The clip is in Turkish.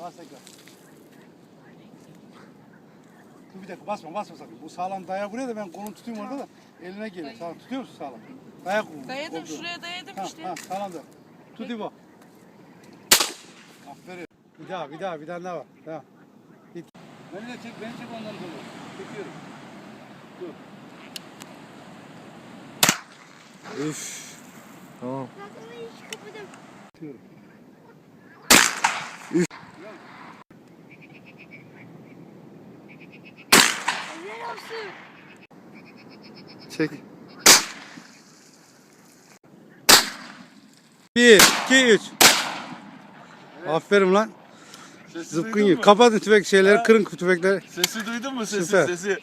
Bas tekrar. Dur bir dakika basma basma sakın. Bu sağlam dayağı buraya da ben kolunu tutayım orada da eline geliyor. Sağlam tutuyor musun sağlam? Dayak vur. Dayadım Koltuğu. şuraya dayadım Ha, işte. ha, sağlam da. Tut İbo. Aferin. Bir daha bir daha bir tane daha var. Tamam. Git. Beni de çek beni çek ondan sonra. Çekiyorum. Dur. Üf. Tamam. Tutuyorum. Çek. Bir, iki, üç. Aferin lan. Sesi Zıpkın duydun gibi. mu? Kapatın tüfek şeyleri, kırın tüfekleri. Sesi duydun mu sesi Süper. sesi?